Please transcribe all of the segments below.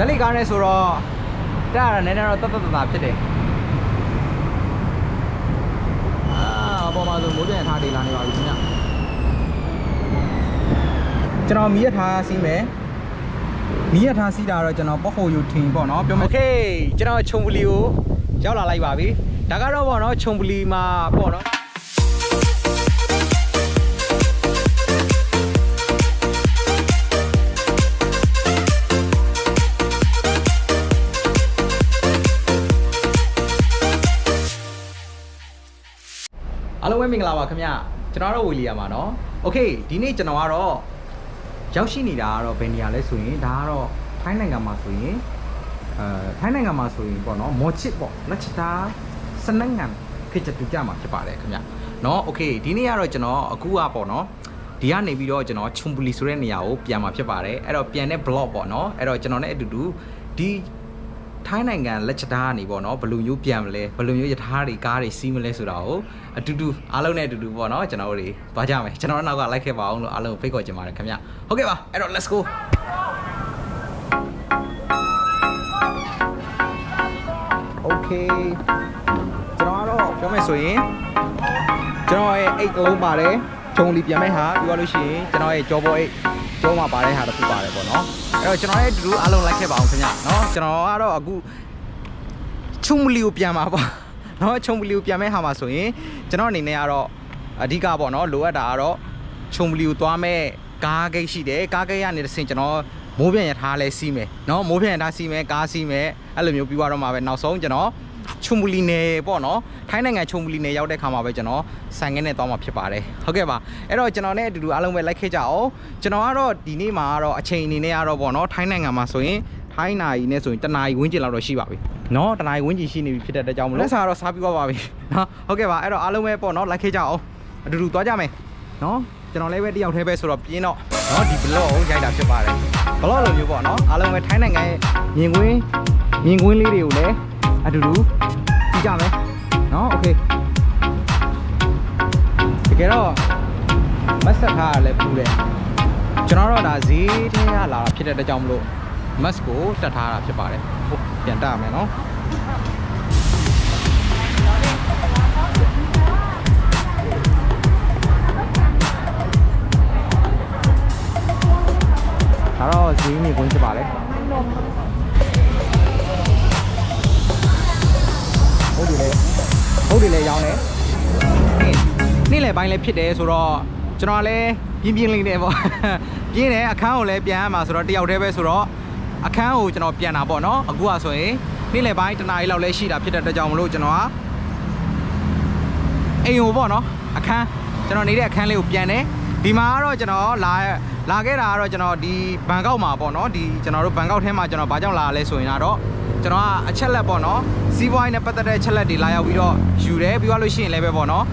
ဓာတ်လိကားနဲ့ဆိုတော့တက်ရတာနည်းနည်းတော့တတ်တတ်တတ်ဖြစ်တယ်အာအပေါ်မှာဆိုမိုးပြန်ထားဒေလာနေပါပြီခင်ဗျကျွန်တော်မီးရထားစီးမယ်မီးရထားစီးတာတော့ကျွန်တော်ပေါ့ဟိုယူထင်ပေါ့နော်ပြောမယ်โอเคကျွန်တော်ခြုံပလီကိုရောက်လာလိုက်ပါပြီဒါကတော့ပေါ့နော်ခြုံပလီမှာပေါ့နော် လုံးပဲမင်္ဂလာပါခင်ဗျကျွန်တော်တို့ဝီလီယာမှာเนาะโอเคဒီနေ့ကျွန်တော်ကတော့ရောက်ရှိနေတာကတော့ဘယ်နေရာလဲဆိုရင်ဒါကတော့ထိုင်းနိုင်ငံမှာဆိုရင်အဲထိုင်းနိုင်ငံမှာဆိုရင်ပေါ့เนาะမော်ချစ်ပေါ့လက်ချတာစနငန်ခေတ်တူကြမှာဖြစ်ပါတယ်ခင်ဗျเนาะโอเคဒီနေ့ကတော့ကျွန်တော်အခုကပေါ့เนาะဒီကနေပြီးတော့ကျွန်တော်ချုံပလီဆိုတဲ့နေရာကိုပြန်มาဖြစ်ပါတယ်အဲ့တော့ပြန်တဲ့ blog ပေါ့เนาะအဲ့တော့ကျွန်တော်နဲ့အတူတူဒီ ထိုင်းနိုင်ငံလက်ချတားကနေပေါ့နော်ဘယ်လိုမျိုးပြန်မလဲဘယ်လိုမျိုးယထာတွေကားတွေစီးမလဲဆိုတာကိုအတူတူအားလုံးနဲ့အတူတူပေါ့နော်ကျွန်တော်တို့တွေသွားကြမယ်ကျွန်တော်တို့နောက်ကလိုက်ခဲ့ပါအောင်လို့အားလုံးဖိတ်ခေါ်ချင်ပါတယ်ခင်ဗျဟုတ်ကဲ့ပါအဲ့တော့ let's go โอเคကျွန်တော်ကတော့ပြောမယ်ဆိုရင်ကျွန်တော်ရဲ့အိတ်တစ်လုံးပါတယ်ဂျုံလီပြန်မဲ့ဟာပြီးသွားလို့ရှိရင်ကျွန်တော်ရဲ့ကြောပေါ်အိတ် ကျောမှာပါတဲ့ဟာတစ်ခုပါတယ်ပေါ့နော်အဲ့တော့ကျွန်တော်ရဲ့အတူတူအားလုံးလိုက်ခဲ့ပါအောင်ခင်ဗျနော်ကျွန်တော်ကတော့အခုချုံမလီကိုပြန်มาပေါ့နော်ချုံမလီကိုပြန်မဲ့ဟာမှာဆိုရင်ကျွန်တော်အနေနဲ့ကတော့အဓိကပေါ့နော်လိုအပ်တာကတော့ချုံမလီကိုသွားမဲ့ကားဂိတ်ရှိတယ်ကားဂိတ်ကနေတစ်ဆင့်ကျွန်တော်မိုးပြန်ရထားလဲစီးမယ်နော်မိုးပြန်ရထားစီးမယ်ကားစီးမယ်အဲ့လိုမျိုးပြီးသွားတော့မှာပဲနောက်ဆုံးကျွန်တော် ချုံမူလီနယ်ပေါ့နော်ထိုင်းနိုင်ငံချုံမူလီနယ်ရောက်တဲ့ခါမှာပဲကျွန်တော်ဆိုင်ငယ်နဲ့သွားမှာဖြစ်ပါတယ်ဟုတ်ကဲ့ပါအဲ့တော့ကျွန်တော်နဲ့အတူတူအားလုံးပဲလိုက်ခဲ့ကြအောင်ကျွန်တော်ကတော့ဒီနေ့မှာကတော့အချိန်အနေနဲ့ကတော့ပေါ့နော်ထိုင်းနိုင်ငံမှာဆိုရင်ထိုင်းနာရီနဲ့ဆိုရင်တနာရီဝန်းကျင်လောက်တော့ရှိပါပြီနော်တနာရီဝန်းကျင်ရှိနေပြီဖြစ်တဲ့အတွက်ကြောင့်မလို့လက်စားတော့စားပြီးသွားပါပြီနော်ဟုတ်ကဲ့ပါအဲ့တော့အားလုံးပဲပေါ့နော်လိုက်ခဲ့ကြအောင်အတူတူသွားကြမယ်နော်ကျွန်တော်လည်းပဲတယောက်တည်းပဲဆိုတော့ပြင်းတော့နော်ဒီ vlog ကိုရိုက်တာဖြစ်ပါတယ် vlog လိုမျိုးပေါ့နော်အားလုံးပဲထိုင်းနိုင်ငံရဲ့မြင်ကွင်းမြင်ကွင်းလေးတွေကိုလည်း အတူတူကြည့်ကြမယ်နော်โอเคတကယ်တော့မတ်ဆက်ထားရလဲပူတယ်ကျွန်တော်တော့ဒါဈေးထဲကလာတာဖြစ်တဲ့အတွက်ကြောင့်မလို့မတ်ကိုတက်ထားတာဖြစ်ပါတယ်ဟုတ်ပြန်တက်ရမယ်နော်ဒါတော့ဈေးမြင်ကွင်းဖြစ်ပါတ ဟုတ်တယ်လေဟုတ်တယ်လေရောင်းတယ်နေ့နေ့လယ်ပိုင်းလည်းဖြစ်တယ်ဆိုတော့ကျွန်တော်လည်းပြင်းပြင်းလေးနေပေါ့ပြင်းတယ်အခန်းကိုလည်းပြန်ရမှာဆိုတော့တယောက်တည်းပဲဆိုတော့အခန်းကိုကျွန်တော်ပြန်တာပေါ့နော်အခုကဆိုရင်နေ့လယ်ပိုင်းတစ်နာရီလောက်လည်းရှိတာဖြစ်တဲ့အတွက်ကြောင့်မလို့ကျွန်တော်ကအိမ်ကိုပေါ့နော်အခန်းကျွန်တော်နေတဲ့အခန်းလေးကိုပြန်တယ် ဒီမှာကတော့ကျွန်တော်လာလာခဲ့တာကတော့ကျွန်တော်ဒီဘန်ကောက်မှာပေါ့နော်ဒီကျွန်တော်တို့ဘန်ကောက်ထဲမှာကျွန်တော်ဘာကြောင့်လာလဲဆိုရင်တော့ကျွန်တော်ကအချက်လက်ပေါ့နော်စီးပွားရေးနဲ့ပတ်သက်တဲ့အချက်လက်တွေလာရောက်ပြီးတော့ယူတယ်ပြီးသွားလို့ရှိရင်လည်းပဲပေါ့နော်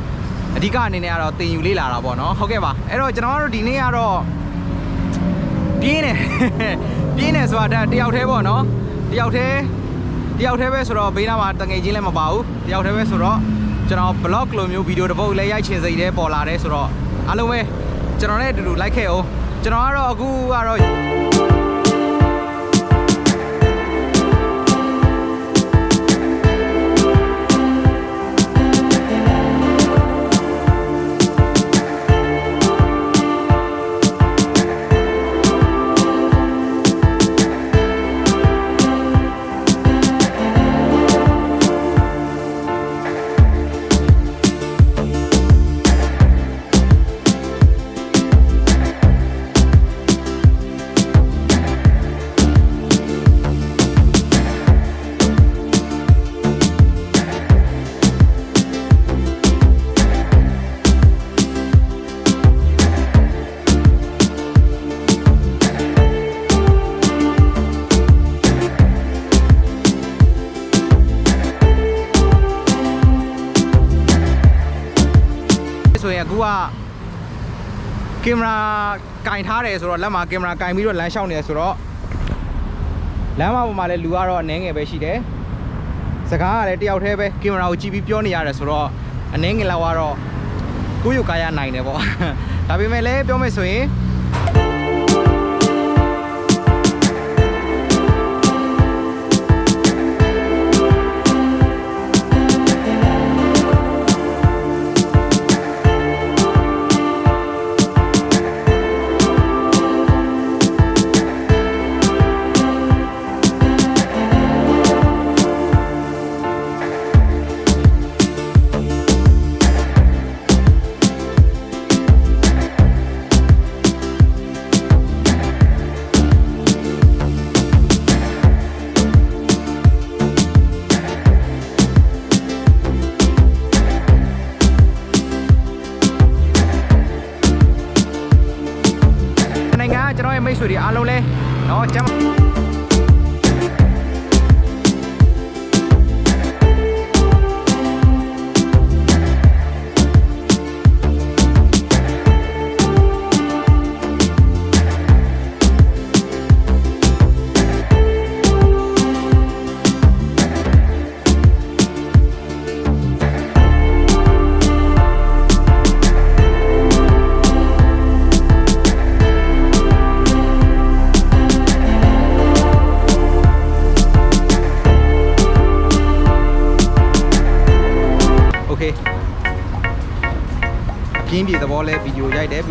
အဓိကအနေနဲ့ကတော့တင်ယူလေးလာတာပေါ့နော်ဟုတ်ကဲ့ပါအဲ့တော့ကျွန်တော်ကတော့ဒီနေ့ကတော့ပြင်းတယ်ပြင်းတယ်ဆိုတာတယောက်တည်းပေါ့နော်တယောက်တည်းတယောက်တည်းပဲဆိုတော့ဘေးနားမှာတငယ်ချင်းလည်းမပါဘူးတယောက်တည်းပဲဆိုတော့ကျွန်တော် blog လိုမျိုးဗီဒီယိုတစ်ပုတ်လည်းရိုက်ချင်စိတ်တည်းပေါ်လာတယ်ဆိုတော့အားလုံးပဲ ကျွန်တော်နဲ့အတူတူလိုက်ခဲ့အောင်ကျွန်တော်ကတော့အခုကတော့ အခုကကင်မရာကင်ထားတယ်ဆိုတော့လက်မှာကင်မရာကင်ပြီးတော့လမ်းလျှောက်နေတယ်ဆိုတော့လမ်းမပေါ်မှာလည်းလူကတော့အနှဲငယ်ပဲရှိတယ်စကားကလည်းတယောက်တည်းပဲကင်မရာကိုကြည့်ပြီးပြောနေရတယ်ဆိုတော့အနှဲငယ်လောက်ကတော့ကိုယ့်ရုပ်ကာယနိုင်တယ်ပေါ့ဒါပေမဲ့လည်းပြောမယ်ဆိုရင်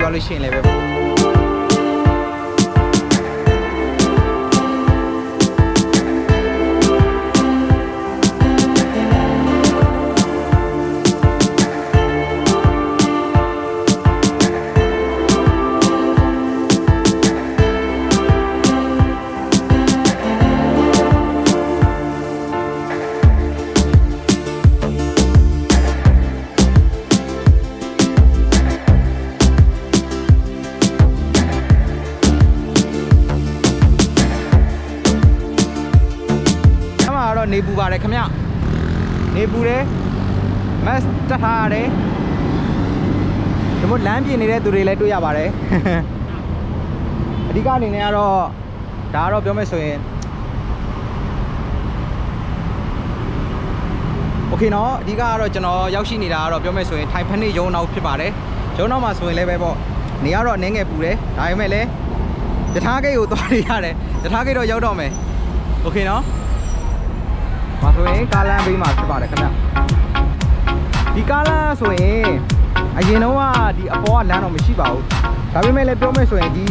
ရိုက် မတ်တက်ထားရတယ်ဒီမို့လမ်းပြင်နေတဲ့သူတွေလည်းတွေ့ရပါတယ် အဓိကအနေနဲ့ကတော့ဒါကတော့ပြောမယ်ဆိုရင်โอเคเนาะအဓိကကတော့ကျွန်တော်ရောက်ရှိနေတာကတော့ပြောမယ်ဆိုရင်ထိုင်ဖက်နေရုံနောက်ဖြစ်ပါတယ်ရုံနောက်မှာဆိုရင်လည်းပဲပေါ့နေရတော့အနည်းငယ်ပူတယ်ဒါပေမဲ့လည်းယထာဂိတ်ကိုသွားနေရတယ်ယထာဂိတ်တော့ရောက်တော့မယ်โอเคเนาะ ။ဒါဆိုရင်ကားလမ်းဘေးမှာဖြစ်ပါတယ်ခင်ဗျ။ ဒီကားလမ်းဆိုရင်အရင်တော့ကဒီအပေါ်ကလမ်းတော့မရှိပါဘူး။ဒါပေမဲ့လည်းပြောမယ်ဆိုရင်ဒီ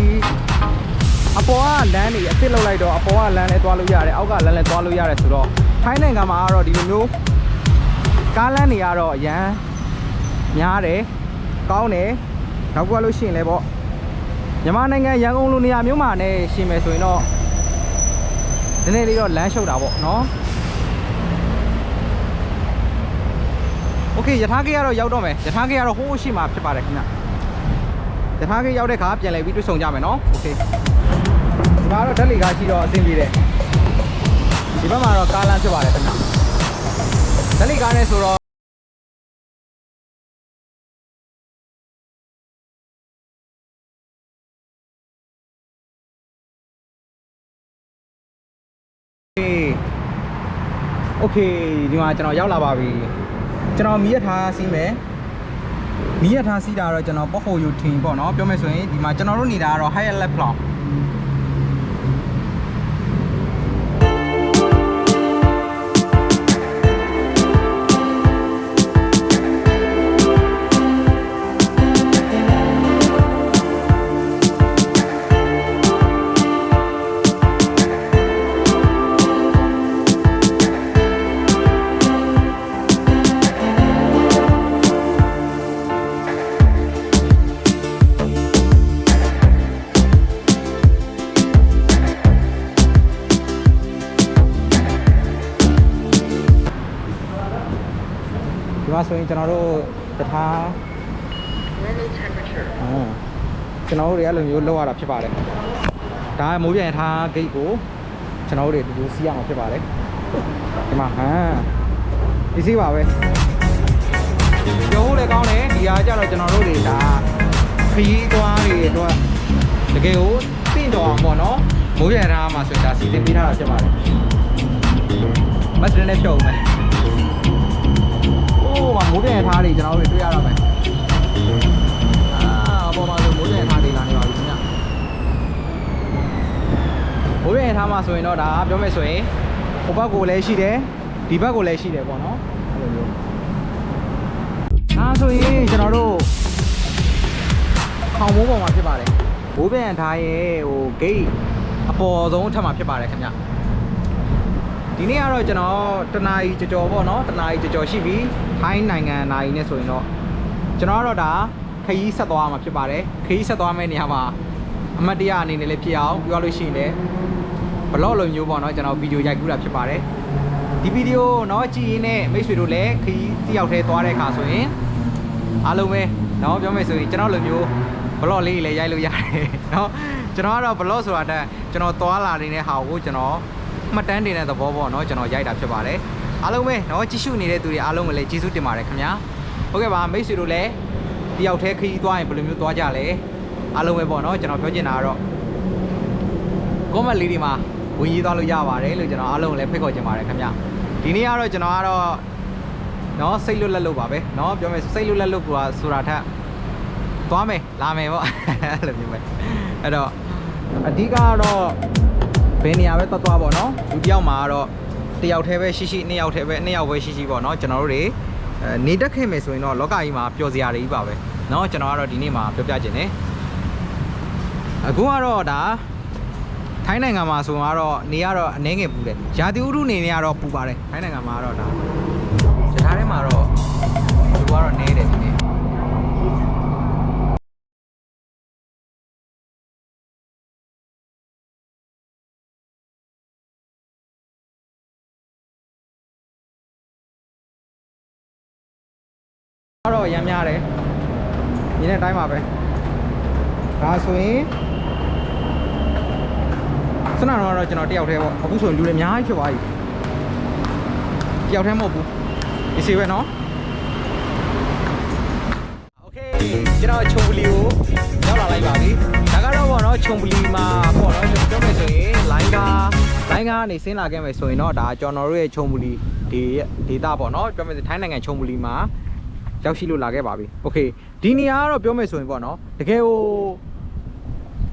အပေါ်ကလမ်းတွေအစ်စ်လောက်လိုက်တော့အပေါ်ကလမ်းလည်းသွားလို့ရတယ်။အောက်ကလမ်းလည်းသွားလို့ရတယ်ဆိုတော့ထိုင်းနိုင်ငံမှာကတော့ဒီလိုမျိုးကားလမ်းတွေကတော့အရန်များတယ်။ကောင်းတယ်။နောက်ကလို့ရှိရင်လည်းပေါ့မြန်မာနိုင်ငံရန်ကုန်လိုနေရာမျိုးမှာနဲ့ရှင်မယ်ဆိုရင်တော့နည်းနည်းလေးတော့လမ်းရှုပ်တာပေါ့နော်။ โอเคယထာကေကတော့ရောက်တော့မယ်ယထာကေကတော့ဟိုးရှိမှာဖြစ်ပါတယ်ခင်ဗျယထာကေရောက်တဲ့ခါပြန်လည်ပြီးတွေ့ဆုံကြမယ်နော်โอเคဒီမှာတော့ဓာတ်လီကားရှိတော့အဆင်ပြေတယ်ဒီဘက်မှာတော့ကားလမ်းဖြစ်ပါတယ်ခင်ဗျဓာတ်လီကားနဲ့ဆိုတော့โอเคဒီမှာကျွန်တော်ရောက်လာပါပြီ ကျွန်တော်မီးရထားစီးမယ်မီးရထားစီးတာတော့ကျွန်တော်ပေါ့ဟိုယူထင်ပေါ့နော်ပြောမယ်ဆိုရင်ဒီမှာကျွန်တော်တို့နေတာကတော့ higher left လောက် ဆိုရင်ကျွန်တော်တို့တထား Normal temperature. ဟောကျွန်တော်တို့တွေအဲ့လိုမျိုးလောက်ရတာဖြစ်ပါတယ်ဒါမိုးပြန်ထားဂိတ်ကိုကျွန်တော်တို့တွေဒီလိုစီးရမှာဖြစ်ပါတယ်ဒီမှာဟမ်ဒီစီးပါပဲရုံးလည်းကောင်းတယ်ဒီဟာကျတော့ကျွန်တော်တို့တွေဒါခရီးသွားတွေတော့တကယ်ကိုတင့်တော်အောင်ပေါ့နော်မိုးပြန်ထားမှာဆိုရင်ဒါစီစဉ်ပေးထားတာဖြစ်ပါတယ်မတ်တရနဲ့ဖြုတ်မယ်အိုး မမိုးပြန်ထားတွေကျွန်တော်တို့တွေ့ရတော့မယ်အာအပေါ်မှာဆိုမိုးပြန်ထားတွေလာနေပါပြီခင်ဗျမိုးပြန်ထားမှာဆိုရင်တော့ဒါပြောမယ်ဆိုရင်ဟိုဘက်ကိုလည်းရှိတယ်ဒီဘက်ကိုလည်းရှိတယ်ပေါ့နော်အဲ့လိုမျိုးဒါဆိုရင်ကျွန်တော်တို့ခေါင်မိုးပေါ်မှာဖြစ်ပါတယ်မိုးပြန်ထားရဲ့ဟိုဂိတ်အပေါ်ဆုံးအထက်မှာဖြစ်ပါတယ်ခင်ဗျ ဒီနေ့ကတော့ကျွန်တော်တနာရီကြော်ကြော်ပေါ့နော်တနာရီကြော်ကြော်ရှိပြီထိုင်းနိုင်ငံနာရီနဲ့ဆိုရင်တော့ကျွန်တော်ကတော့ဒါခရီးဆက်သွားမှာဖြစ်ပါတယ်ခရီးဆက်သွားမယ့်နေရာမှာအမတ်တရအနေနဲ့လည်းဖြစ်အောင်ပြောလို့ရှိရင်လည်းဘလော့လိုမျိုးပေါ့နော်ကျွန်တော်ဗီဒီယိုရိုက်ကူးတာဖြစ်ပါတယ်ဒီဗီဒီယိုနော်ကြည့်ရင်းနဲ့မိတ်ဆွေတို့လည်းခရီးတစ်ယောက်တည်းသွားတဲ့အခါဆိုရင်အားလုံးပဲနော်ပြောမယ်ဆိုရင်ကျွန်တော်လိုမျိုးဘလော့လေးလည်းရိုက်လို့ရတယ်နော်ကျွန်တော်ကတော့ဘလော့ဆိုတာတက်ကျွန်တော်သွားလာနေတဲ့ဟာကိုကျွန်တော် မှတ်တမ်းတင်တဲ့သဘောပေါ့နော်ကျွန်တော်ရိုက်တာဖြစ်ပါတယ်အားလုံးပဲနော်ကြည့်ရှုနေတဲ့သူတွေအားလုံးကိုလည်းကျေးဇူးတင်ပါတယ်ခင်ဗျာဟုတ်ကဲ့ပါမိတ်ဆွေတို့လည်းတယောက်တည်းခရီးသွားရင်ဘယ်လိုမျိုးသွားကြလဲအားလုံးပဲပေါ့နော်ကျွန်တော်ပြောချင်တာကတော့ comment လေးတွေမှာဝင်ရေးသွားလို့ရပါတယ်လို့ကျွန်တော်အားလုံးကိုလည်းဖိတ်ခေါ်ချင်ပါတယ်ခင်ဗျဒီနေ့ကတော့ကျွန်တော်ကတော့နော်စိတ်လွတ်လပ်လို့ပါပဲနော်ပြောမယ်စိတ်လွတ်လပ်လို့ကဆိုတာထက်သွားမယ်လာမယ်ပေါ့အဲ့လိုမျိုးပဲအဲ့တော့အဓိကကတော့ ယ်နေရာပဲသွားသွားပေါ့နော်လူတစ်ယောက်မှာကတော့တစ်ယောက်တည်းပဲရှိရှိနှစ်ယောက်တည်းပဲနှစ်ယောက်ပဲရှိရှိပေါ့နော်ကျွန်တော်တို့တွေအဲနေတက်ခဲ့မယ်ဆိုရင်တော့လောကကြီးမှာပျော်စရာတွေကြီးပါပဲ เนาะကျွန်တော်ကတော့ဒီနေ့မှာပြောပြခြင်းတယ်အခုကတော့ဒါထိုင်းနိုင်ငံမှာဆိုတော့နေရတော့အနေငယ်ပူတယ်ရာသီဥတုနေနေရတော့ပူပါတယ်ထိုင်းနိုင်ငံမှာကတော့ဒါစထားထဲမှာတော့လူကတော့နေတယ် တော့ရမ်းများတယ်ဒီနေ့တိုင်းပါပဲဒါဆိုရင်စနတော့ကျွန်တော်တယောက်တည်းပေါ့အခုဆိုရင်လူတွေအများကြီးဖြစ်သွားပြီတယောက်တည်းမဟုတ်ဘူးဒီစီပဲเนาะโอเคကျွန်တော်ချုံပလီကိုရောက်လာလိုက်ပါပြီဒါကတော့ပေါ့เนาะချုံပလီမှာပေါ့เนาะကျွန်တော်ပြောမယ်ဆိုရင်လိုင်းကားလိုင်းကားကနေဆင်းလာခဲ့မယ်ဆိုရင်တော့ဒါကျွန်တော်တို့ရဲ့ချုံပလီဒီဒေတာပေါ့เนาะပြောမယ်ဆိုထိုင်းနိုင်ငံချုံပလီမှာ ရောက်ရှိလို့လာခဲ့ပါပြီโอเคဒီနေရာကတော့ပြောမယ်ဆိုရင်ပေါ့နော်တကယ်ဟို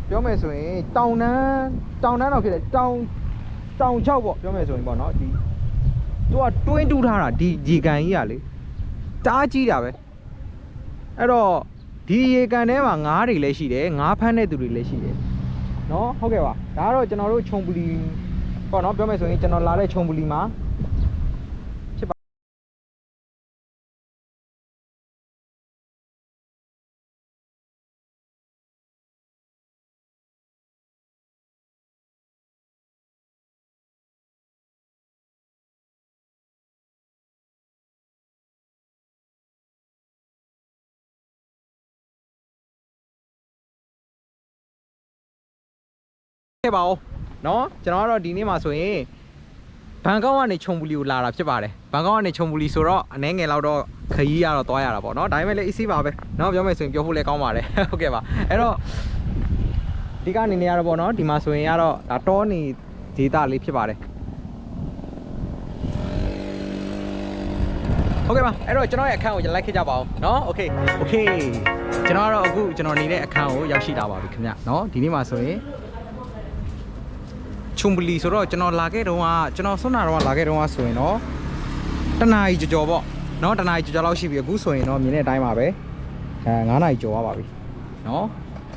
ပြောမယ်ဆိုရင်တောင်တန်းတောင်တန်းတော့ဖြစ်တယ်တောင်တောင်ချောက်ပေါ့ပြောမယ်ဆိုရင်ပေါ့နော်ဒီသူကတွင်းတူးထားတာဒီရေကန်ကြီးကလေတအားကြီးတာပဲအဲ့တော့ဒီရေကန်ထဲမှာငါးတွေလည်းရှိတယ်ငါးဖမ်းတဲ့သူတွေလည်းရှိတယ်နော်ဟုတ်ကဲ့ပါဒါကတော့ကျွန်တော်တို့ခြုံပလီပေါ့နော်ပြောမယ်ဆိုရင်ကျွန်တော်လာတဲ့ခြုံပလီမှာ ခဲ့ပါဦးเนาะကျွန်တော်ကတော့ဒီနေ့မှာဆိုရင်ဘန်ကောက်ကနေခြုံပူလီကိုလာတာဖြစ်ပါတယ်ဘန်ကောက်ကနေခြုံပူလီဆိုတော့အနည်းငယ်လောက်တော့ခရီးရတော့သွားရတာပေါ့เนาะဒါပေမဲ့လည်း easy ပါပဲเนาะပြောမယ်ဆိုရင်ပြောဖို့လည်းကောင်းပါတယ် ဟုတ်ကဲ့ပါအဲ့တော့ဒီကနေနေရတော့ပေါ့เนาะဒီမှာဆိုရင်ကတော့ဒါတောနေဒေတာလေးဖြစ်ပါတယ်ဟုတ်ကဲ့ပါအဲ့တော့ကျွန်တော်ရဲ့အခန်းကိုလိုက်ခဲ့ကြပါဦးเนาะโอเคโอเคကျွန်တော်ကတော့အခုကျွန်တော်နေတဲ့အခန်းကိုရောက်ရှိလာပါပြီခင်ဗျเนาะဒီနေ့မှာဆိုရင် ချုံပလီဆိုတော့ကျွန်တော်လာခဲ့တုန်းကကျွန်တော်ဆွမ်းနာတော့လာခဲ့တုန်းကဆိုရင်တော့တနားကြီးကြော်ပေါ့နော်တနားကြီးကြော်လောက်ရှိပြီအခုဆိုရင်တော့မြင်တဲ့အတိုင်းပါပဲအဲ9နာရီကြော်ရပါပြီနော်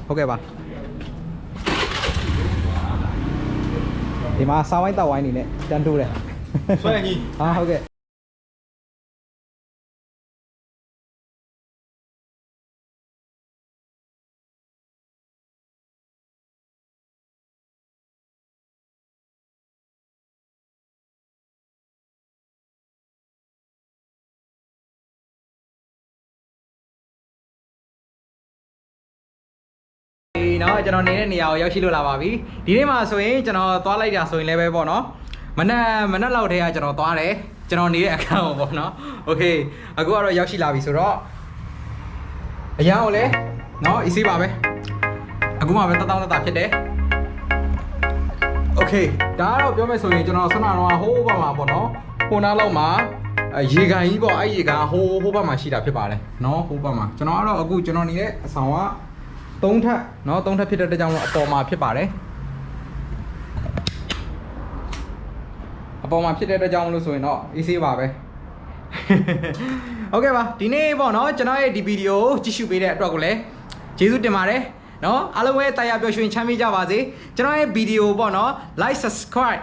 ဟုတ်ကဲ့ပါဒီမှာစားဝိုင်းတောက်ဝိုင်းနေနဲ့တန်းတိုးတယ်ဆွဲကြီးဟာဟုတ်ကဲ့ เนาะကျွန်တော်နေတဲ့နေရာကိုရောက်ရှိလို့လာပါပြီဒီနေ့မှာဆိုရင်ကျွန်တော်သွားလိုက်တာဆိုရင်လည်းပဲပေါ့เนาะမနက်မနက်လောက်တည်းကကျွန်တော်သွားတယ်ကျွန်တော်နေတဲ့အခန်းကိုပေါ့เนาะโอเคအခုကတော့ရောက်ရှိလာပြီဆိုတော့အရန်ကိုလည်းเนาะ easy ပါပဲအခုမှပဲတတောင်းတတာဖြစ်တယ်โอเคဒါကတော့ပြောမယ်ဆိုရင်ကျွန်တော်ဆွမ်းနာတော့ဟိုးဘက်မှာပေါ့เนาะဟိုနားလောက်မှာအဲရေကန်ကြီးပေါ့အဲ့ရေကန်ဟိုးဟိုးဘက်မှာရှိတာဖြစ်ပါတယ်เนาะဟိုးဘက်မှာကျွန်တော်ကတော့အခုကျွန်တော်နေတဲ့အဆောင်က သုံးထပ်เนาะသုံးထပ်ဖြစ်တဲ့အတွက်ကြောင့်မို့အပေါ်မှာဖြစ်ပါတယ်အပေါ်မှာဖြစ်တဲ့အတွက်ကြောင့်မလို့ဆိုရင်တော့ easy ပါပဲ ဟုတ်ကဲ့ပါဒီနေ့ပေါ့เนาะကျွန်တော်ရဲ့ဒီဗီဒီယိုကိုကြည့်ရှုပေးတဲ့အတွက်ကိုလည်းကျေးဇူးတင်ပါတယ်เนาะအားလုံးပဲတရားပျော်ရွှင်ချမ်းမြေ့ကြပါစေကျွန်တော်ရဲ့ဗီဒီယိုပေါ့เนาะ like subscribe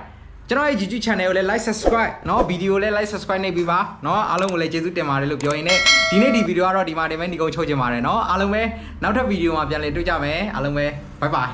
ကျွန်တော်ရဲ့ YouTube channel ကိုလည်း like subscribe เนาะဗီဒီယိုလည်း like subscribe နေပြီးပါเนาะအားလုံးကိုလည်းကျေးဇူးတင်ပါတယ်လို့ပြောရင်းနဲ့ဒီနေ့ဒီဗီဒီယိုကတော့ဒီမှာဒီမဲ့ဒီကုန်းချုပ်ချင်ပါတယ်เนาะအားလုံးပဲနောက်ထပ်ဗီဒီယိုမှာပြန်လည်တွေ့ကြမယ်အားလုံးပဲ bye bye